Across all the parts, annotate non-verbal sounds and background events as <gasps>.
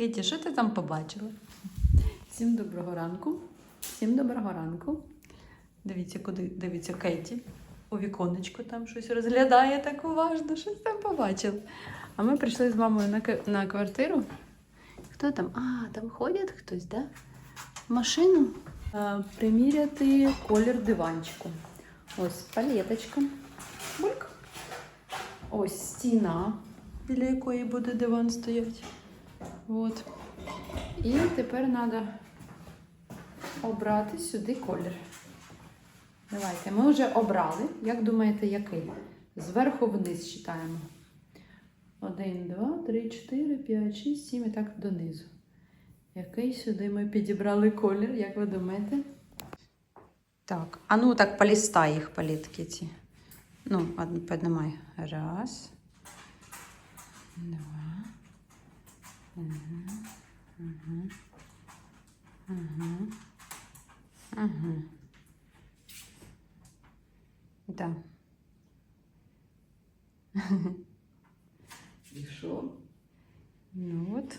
Киті, що ти там побачила? Всім доброго ранку. Всім доброго ранку. Дивіться, куди дивиться Кеті. У віконечку там щось розглядає так уважно, щось там побачила. А ми прийшли з мамою на, на квартиру. Хто там? А, там ходять хтось, да? Машину. А, приміряти колір диванчику. Ось палеточка. Бульк. Ось стіна, біля якої буде диван стояти. От. І тепер треба обрати сюди колір. Давайте, ми вже обрали. Як думаєте, який? Зверху вниз читаємо. Один, два, три, чотири, п'ять, шість, сім і так донизу. Який сюди ми підібрали колір, як ви думаєте? Так, а ну так полістай їх палітки ці. Ну, піднімай. Раз. Два. Угу. Угу. Угу. Угу. Да. І що? Ну от.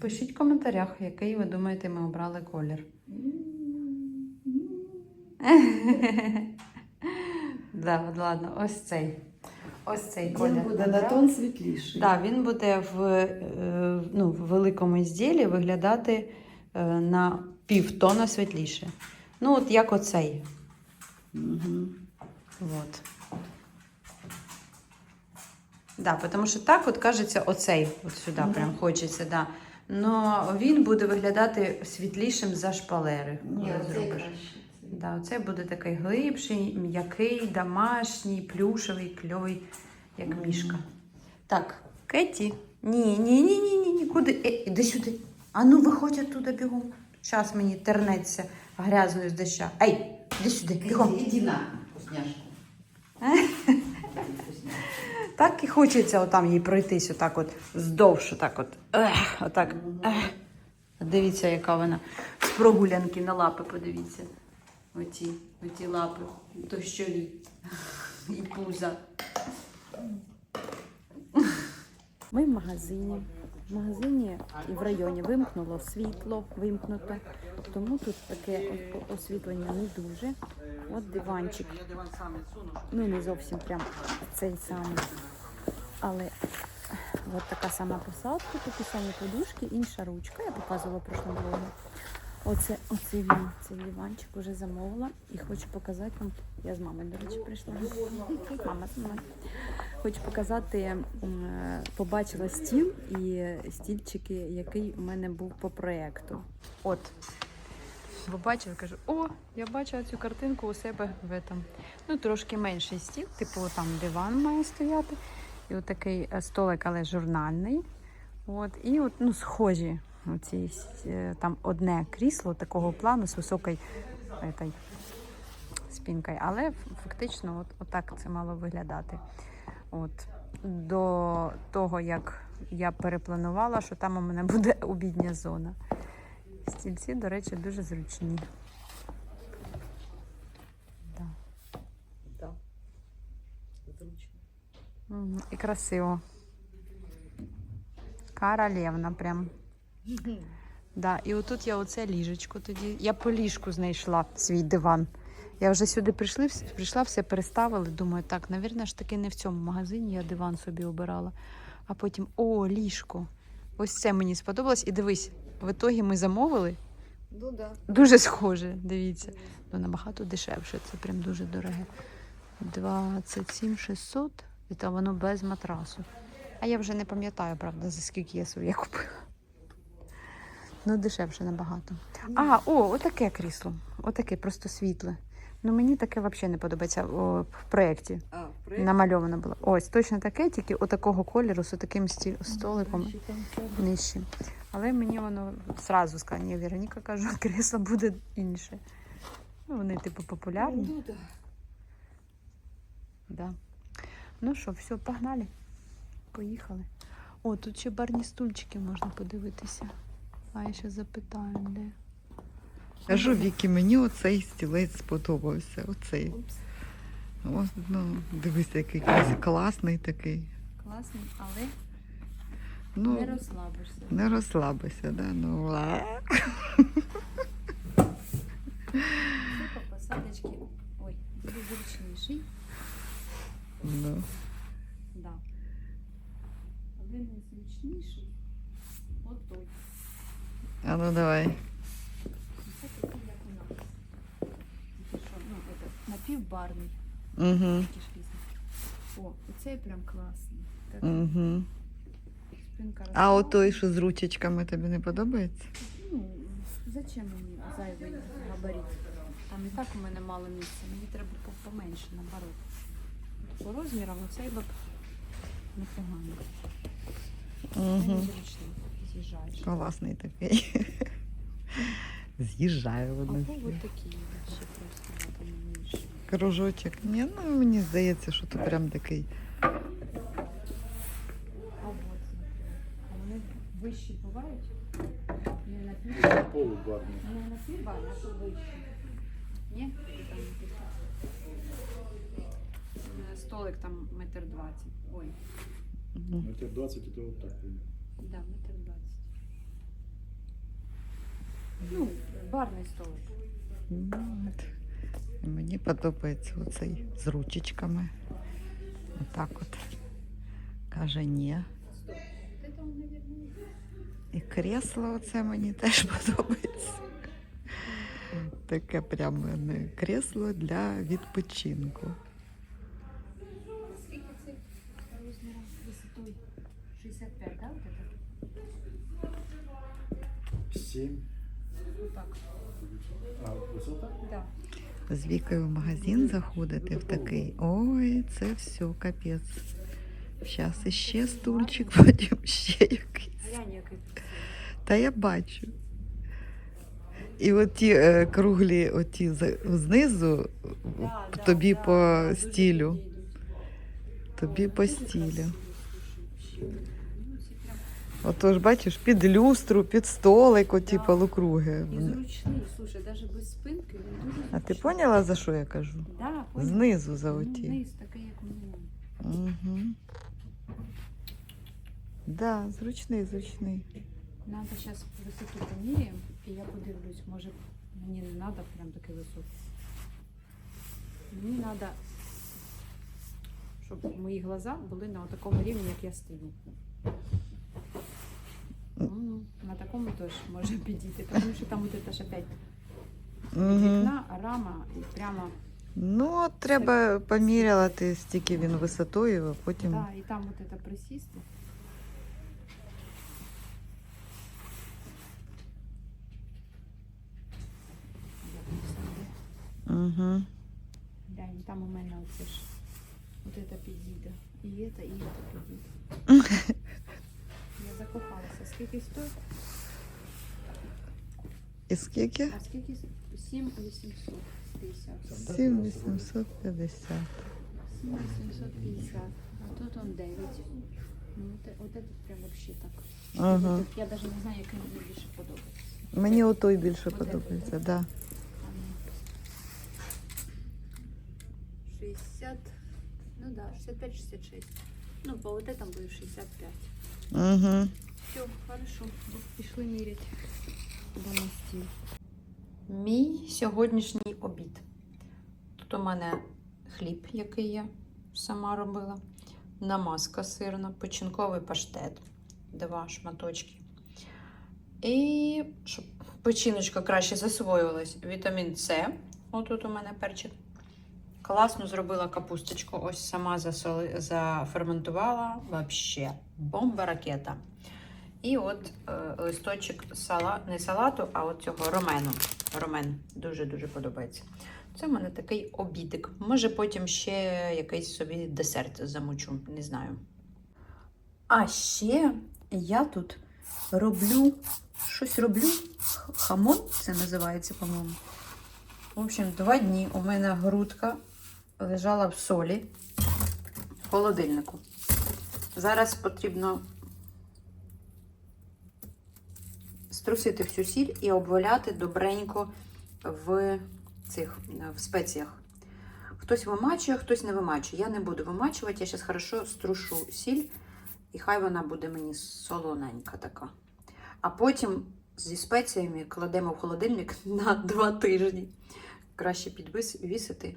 Пишіть в коментарях, який ви думаєте, ми обрали колір. <laughs> Да, ладно, ось цей. Ось цей колір. Він буде на тон світліший. Да, він буде в, е, ну, в великому ізділі виглядати е, на півтона світліше. Ну, от як оцей. Угу. Вот. Да, тому що так, от кажеться, оцей от сюди Мгм. прям хочеться, да. Но він буде виглядати світлішим за шпалери. Ні, зробиш. краще. Да, оцей буде такий глибший, м'який, домашній, плюшевий, кльовий, як мішка. Так, Кеті. Ні, ні, ні, ні, ні, ні. Куди? Е, іди сюди. А ну виходь оттуда бігом. Час мені тернеться грязною з доща. Ей, іди сюди, бігом. Іди, іди на вкусняшку. <laughs> Так і хочеться отам їй пройтись, отак от здовж, отак от. Ех, отак. Ех. Дивіться, яка вона з прогулянки на лапи, подивіться. Оті, оті лапи, дощові. І пуза. Ми в магазині. В магазині і в районі вимкнуло світло, вимкнуто. Тому тут таке освітлення не дуже. От диванчик. Ну, не зовсім прям цей самий. Але от така сама посадка, такі самі подушки, інша ручка. Я показувала прошлому влогі. Оце, оцей він, цей диванчик вже замовила і хочу показати вам. Я з мамою, до речі, прийшла. Мама з мною. Хочу показати, е, побачила стіл і стільчики, який у мене був по проєкту. От. Побачила, кажу, о, я бачила цю картинку у себе в этом. Ну, трошки менший стіл, типу там диван має стояти. І отакий е, столик, але журнальний. От, і от, ну, схожі. Оці, е, там одне крісло такого плану з високою етой, спінкою. Але фактично от, отак це мало виглядати. От. До того, як я перепланувала, що там у мене буде <laughs> обідня зона. Стільці, до речі, дуже зручні. Да. Так. Зручно. І красиво. Королевна прям. Да, і отут я оце ліжечко тоді. Я по ліжку знайшла свій диван. Я вже сюди прийшли, прийшла, все переставили. Думаю, так, навірно ж таки не в цьому магазині я диван собі обирала. А потім, о, ліжко. Ось це мені сподобалось. І дивись, в ітогі ми замовили. Ну да. Дуже схоже, дивіться. Ну, набагато дешевше, це прям дуже дороге. 27 600, і то воно без матрасу. А я вже не пам'ятаю, правда, за скільки я своє купила. Ну, дешевше набагато. А, о, отаке крісло. Отаке, просто світле. Ну, мені таке взагалі не подобається о, в проєкті. А, в проєкті? Намальовано було. Ось, точно таке, тільки отакого кольору, з таким столиком Краще там це. нижче. Але мені воно зразу сказала, ні, Вероніка каже, <laughs> кресло буде інше. Ну, вони, типу, популярні. Ну, да. Да. Ну що, все, погнали. Поїхали. О, тут ще барні стульчики можна подивитися. Я ще запитаю, де. Кажу, Вікі, мені оцей стілець сподобався. Оцей. Ось, ну, дивись, який клас- класний такий. Класний, але Ну, Не розслабишся. не розслабися, да? Ну, ла. Це по посадочці. Ой, буде зручніший. Ну. Да. Не зручніший. От той. А ну давай. Це такий, як у нас. Ну, это, напівбарний. Угу. О, оцей прям класний. Так, Угу. спинка А розслаблена. отой, що з ручечками, тобі не подобається? Ну, зачем мені зайвий габарит? Там і так у мене мало місця. Мені треба по- поменше, наоборот. По розмірам оцей б непогано. Угу. зручний. З'їжджаєш. Класний такий. <laughs> З'їжджаю Або воно. от такі ще просто менше. Кружочок. Ні, ну мені здається, що то прям такий. А от, наприклад. А вони вищі бувають? Не на пів, Полубарний. не на пів, а то вищі. Ні? Там. Е, Столик там метр двадцять. Ой. Метр 20 это вот так. да, метр двадцять. Ну, барний столик. <laughs> Ну, от. Мені подобається оцей з ручечками. Отак от. Каже, ні. І кресло оце мені теж подобається. Таке прямо не кресло для відпочинку. Скільки цих розміром висотою? 65, да, вот 7. З Вікою в магазин заходити в такий. Ой, це все капець. Зараз іще стульчик, потім <laughs> ще якийсь. Та я бачу. І оті е, круглі, оті знизу тобі да, по стілю. Тобі по стілю. красиво, слушай, вообще. Ну, ці прям Отож, бачиш, під люстру, під столик, оті Да. полукруги. І зручний, слушай, навіть без спинки він дуже А ти зручний. поняла, за що я кажу? Да, поняла. Знизу за Ну, оті. Низ такий, як у мене. Угу. Да, зручний, зручний. Надо зараз висоту поміряємо, і я подивлюсь, може мені не треба прям такий високий. Мені треба, щоб мої глаза були на такому рівні, як я стою. Ну, на такому теж може підійти, тому що там от це ж опять вікна, рама і прямо. Ну, от треба поміряти, стільки він висотою, а потім. Да, і там от це присісти. Угу. Глянь, там у мене оце ж. От це підійде. І це, і це підійде. <laughs> Я закохалася. Скільки стоїть? І скільки? А скільки? 7 850. 7 850. 7 850. А тут он 9. Ну, от, от це прям вообще так. Ага. Я навіть не знаю, який мені більше подобається. Мені отой більше Оте подобається, подобається? да. Там 60, ну да, 65-66. Ну, по вот этому будет 65. Угу. Все, хорошо. Пішли міряти. Куди на. Мій сьогоднішній обід. Тут у мене хліб, який я сама робила. Намазка сирна, печінковий паштет. Два шматочки. І щоб печіночка краще засвоювалась, вітамін С. Отут у мене перчик. Класно зробила капусточку. Ось сама засоли, заферментувала. Вообще бомба ракета. І от е, листочок сала, не салату, а от цього ромену. Ромен дуже-дуже подобається. Це в мене такий обідик. Може, потім ще якийсь собі десерт замучу, не знаю. А ще я тут роблю щось роблю. Хамон це називається, по-моєму. В общем, два дні у мене грудка лежала в солі в холодильнику. Зараз потрібно струсити всю сіль і обваляти добренько в цих в спеціях. Хтось вимачує, хтось не вимачує. Я не буду вимачувати, я зараз хорошо струшу сіль І хай вона буде мені солоненька така. А потім зі спеціями кладемо в холодильник <laughs> на два тижні. Краще підвісити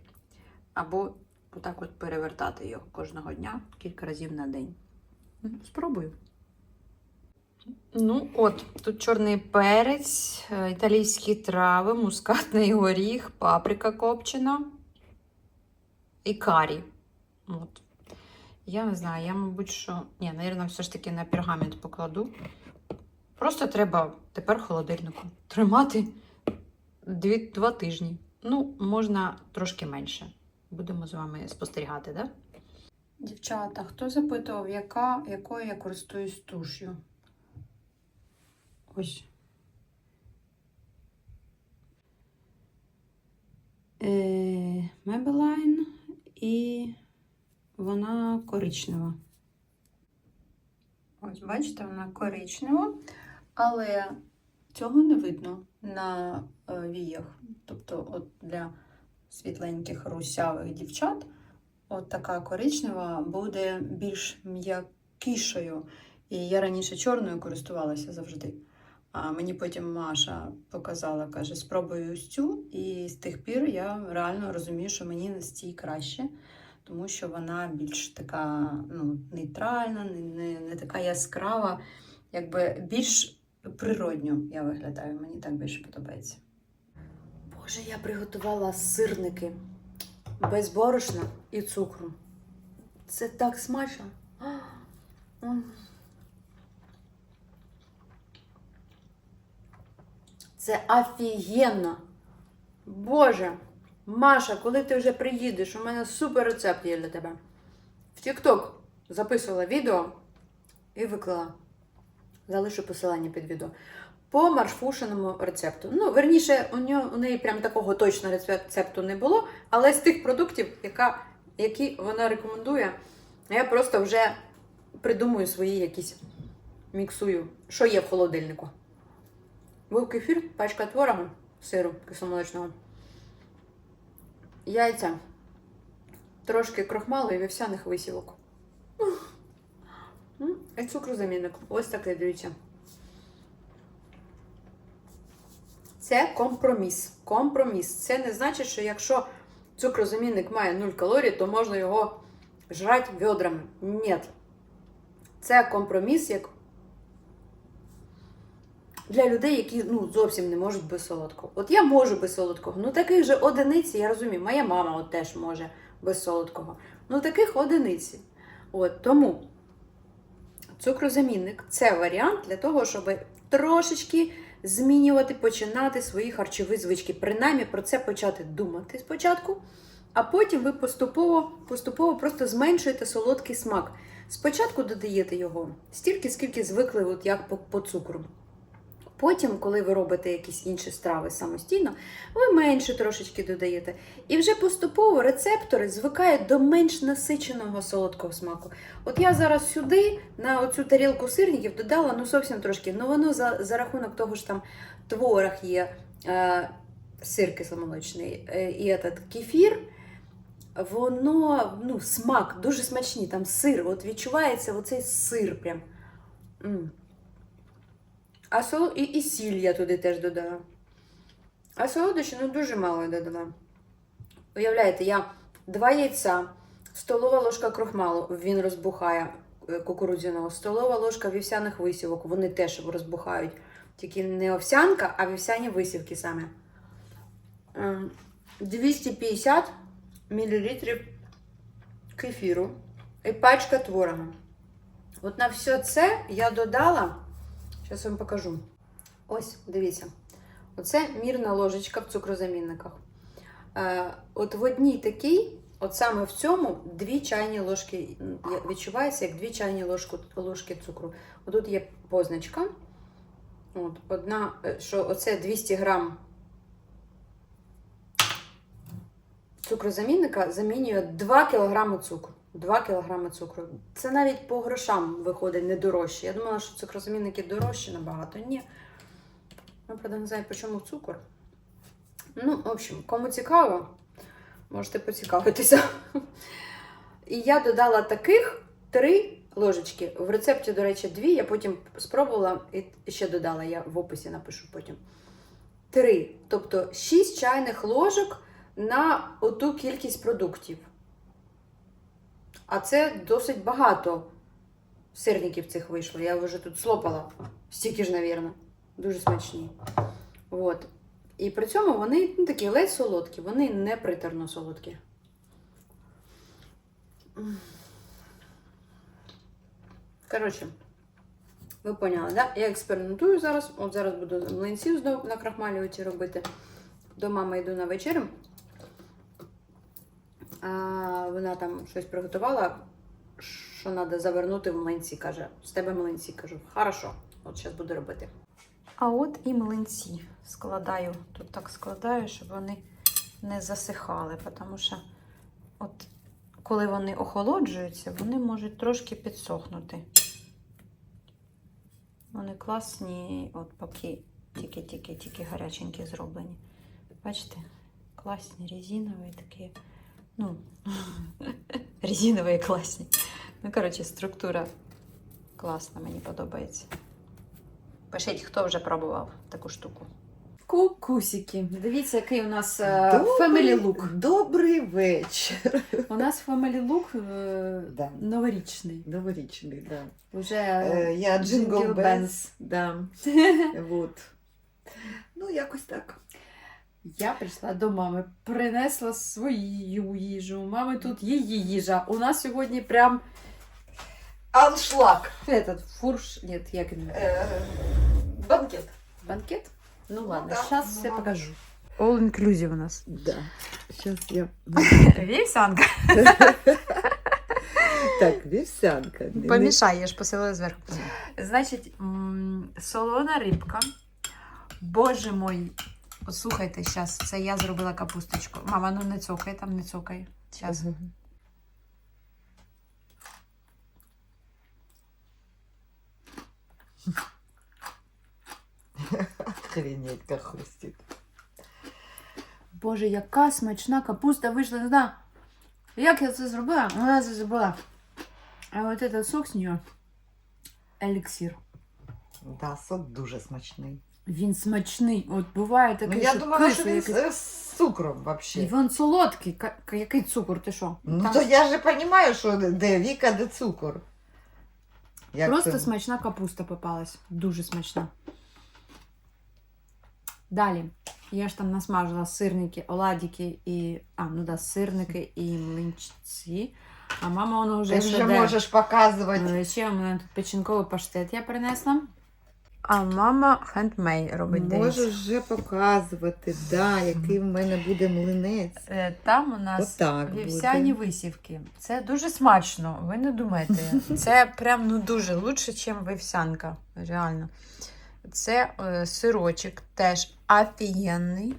або отак от перевертати його кожного дня кілька разів на день. Спробую. Ну, от, тут чорний перець, е, італійські трави, мускатний горіх, паприка копчена і карі. От. Я не знаю, я, мабуть, що. Ні, навірно, все ж таки на пергамент покладу. Просто треба тепер в холодильнику тримати дві, два тижні. Ну, можна трошки менше. Будемо з вами спостерігати, так? Да? Дівчата, хто запитував, яка, якою я користуюсь туш'ю? Ось. Е, Maybelline і вона коричнева. Ось, бачите, вона коричнева, але цього не видно на е, віях. Тобто, от для світленьких русявих дівчат, от така коричнева буде більш м'якішою. І я раніше чорною користувалася завжди. А мені потім Маша показала, каже, спробуй ось цю. І з тих пір я реально розумію, що мені з цій краще, тому що вона більш така ну, нейтральна, не, не, не така яскрава, якби більш природньо я виглядаю. Мені так більше подобається. Боже, я приготувала сирники без борошна і цукру. Це так смачно. <gasps> Це офігенно. Боже, Маша, коли ти вже приїдеш, у мене супер рецепт є для тебе. В TikTok записувала відео і виклала. Залишу посилання під відео. По маршфушеному рецепту. Ну, верніше, у, нього, у неї прям такого точного рецепту не було, але з тих продуктів, яка, які вона рекомендує, я просто вже придумую свої якісь міксую, що є в холодильнику. Був кефір, пачка творогу, сиру кисломолочного, яйця, трошки крохмалу і вівсяних висівок. М, І цукрозамінник. Ось такий, дивіться. Це компроміс. Компроміс. Це не значить, що якщо цукрозамінник має 0 калорій, то можна його жрати відрами. Ні. Це компроміс, як для людей, які ну, зовсім не можуть без солодкого. От я можу без солодкого. Ну таких же одиниці, я розумію, моя мама от теж може без солодкого. Ну таких одиниці. От тому цукрозамінник це варіант для того, щоб трошечки змінювати, починати свої харчові звички. Принаймні про це почати думати спочатку, а потім ви поступово, поступово просто зменшуєте солодкий смак. Спочатку додаєте його стільки, скільки звикли, от як по, по цукру. Потім, коли ви робите якісь інші страви самостійно, ви менше трошечки додаєте. І вже поступово рецептори звикають до менш насиченого солодкого смаку. От я зараз сюди, на оцю тарілку сирників, додала ну зовсім трошки. Ну воно за, за рахунок того ж там творог є, е, сир кисломолочний е, і кефір. Воно ну, смак дуже смачний, там сир. От відчувається оцей сир прям. М. А сол... і, і сіль я туди теж додала. А солодощі ну дуже мало додала. Уявляєте, я два яйця, столова ложка крохмалу, він розбухає е, кукурудзяного, столова ложка вівсяних висівок, вони теж розбухають. Тільки не овсянка, а вівсяні висівки саме. Ем, 250 мл кефіру і пачка творога. От на все це я додала. Зараз вам покажу. Ось, дивіться. Оце мірна ложечка в цукрозамінниках. Е, от в одній такій, от саме в цьому, дві чайні ложки відчувається, як дві чайні ложку, ложки цукру. Отут є позначка. От, одна, е, що оце 200 грам цукрозамінника замінює 2 кг цукру. 2 кг цукру. Це навіть по грошам виходить не дорожче. Я думала, що цукрозамінники дорожчі набагато. Ні. Я правда не знаю, по чому цукор. Ну, в общем, кому цікаво, можете поцікавитися. І я додала таких три ложечки. В рецепті, до речі, дві. Я потім спробувала і ще додала, я в описі напишу потім. Три. Тобто 6 чайних ложок на оту кількість продуктів. А це досить багато сирників цих вийшло. Я вже тут слопала. Стільки ж, навірно. Дуже смачні. От. І при цьому вони ну, такі ледь солодкі, вони не приторно солодкі. Коротше, ви поняли, да? Я експериментую зараз. От зараз буду млинців знову на крахмалювачі робити. До мами йду на вечерю. Вона там щось приготувала, що треба завернути в млинці. Каже, з тебе млинці. Кажу, хорошо, от зараз буду робити. А от і млинці складаю. Тут так складаю, щоб вони не засихали, тому що от коли вони охолоджуються, вони можуть трошки підсохнути. Вони класні, от поки тільки-тільки-тільки гаряченькі зроблені. Бачите? Класні, резинові такі. Ну, <laughs> резинові класні. Ну, коротше, структура класна, мені подобається. Пишіть, хто вже пробував таку штуку. Кукусики. Дивіться, який у нас е, family look. Добрий вечір. У нас family look Да. новорічний. Новорічний, да. Уже Е, я Джингл Jingle Бенс. Да. <laughs> Вот. Ну, якось так. Я прийшла до мами, принесла свою їжу. У мами тут її їжа. У нас сьогодні прям Аншлаг. этот фурш. Ні, як він? Е, банкет. Банкет? Ну ладно, да, зараз ну все ладно. покажу. All inclusive у нас. Да. Сейчас я... <laughs> Вівсянка. <laughs> Так, вівсянка. Помішай, я ж посилила зверху. Значить, солона рибка. Боже мой. От слухайте, зараз, це я зробила капусточку. Мама, ну не цокай, там не цокай. Зараз. Охренеть, как хрустит. Боже, яка смачна капуста вийшла. Не знаю, як я це зробила? Вона це зробила. А от этот сок з нього еліксир. Да, сок дуже смачний. Він смачний. От буває Ну, я що думала, що кислий він якийсь. з, з цукром І вообще. він солодкий. Ка- ка- Який цукор, ти що? Ну, Там то я же розумію, що де Віка, де цукор. Як Просто це? смачна капуста попалась. Дуже смачна. Далі. Я ж там насмажила сирники, оладики і. А, ну да, сирники і млинці. А мама воно вже Ти вже шеде. можеш показувати. Е, Ще у мене тут печінковий паштет я принесла. А мама хендмей робить Можеш вже показувати, да, який в мене буде млинець. Е, Там у нас Отак вівсяні буде. висівки. Це дуже смачно, ви не думаєте. <laughs> Це прям ну дуже лучше, ніж вівсянка. Реально. Це е, сирочок теж офігенний.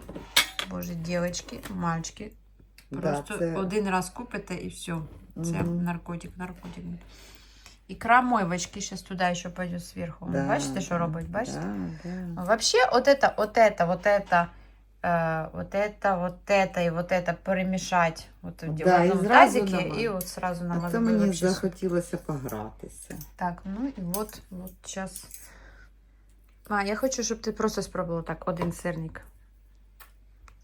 Боже, дівчатки, мальчики. Просто да, це... один раз купите і все. Це Мгм. наркотик, наркотик. Икра мойвочки сейчас туда еще пойдет сверху. Да, Бачите, що да, робить? Бачите? Да, да. Вообще, вот это, вот это, вот это, э, вот это, вот это и вот это перемешать вот в Да, і одном зразу тазике намазати. и вот сразу А намазать. це Было мені вообще супер. захотілося погратися. Так, ну и вот, вот сейчас. А, я хочу, щоб ти просто спробувала так, один сирник.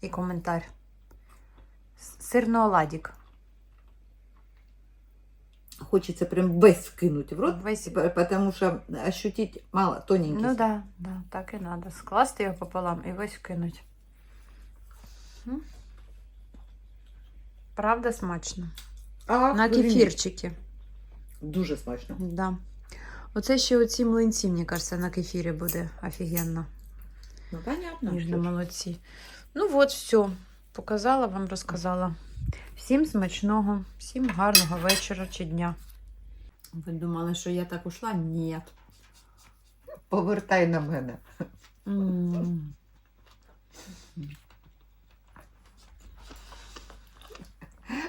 І коментар. С- Сирно-оладік. Хочеться прям весь вкинути в рот, Весь- п- тому що ощутить мало, тоненький. Ну да, да, так і надо. Скласти його пополам і весь вкинуть. Правда смачно. А, На кефірчики. Дуже смачно. Да. Оце ще оці млинці, мені кажеться, на кефірі буде офігенно. Ну, понятно. Ніжно молодці. Ну от, все. Показала вам, розказала. Всім смачного, всім гарного вечора чи дня. Ви думали, що я так ушла? Ні. Повертай на мене. М.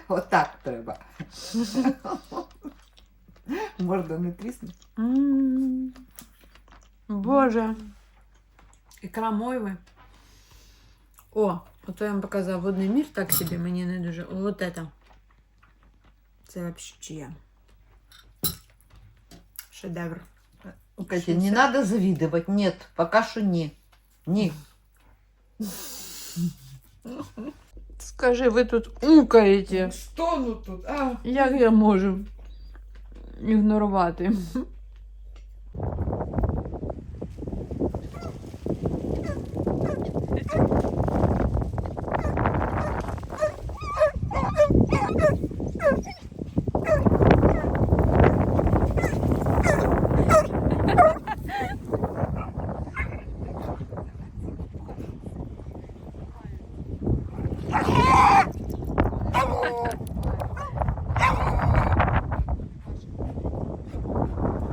Отак треба. Морда не трісне. М. Боже. Ікра мойви. О, ото я вам показав водний мір, так собі мені не дуже. От это. Це вообще чия. Шедевр. Катя, не надо завидовать. Нет, пока что не. Не. Скажи, ви тут укаєте. Что ну тут? А? Як я можу ігнорувати?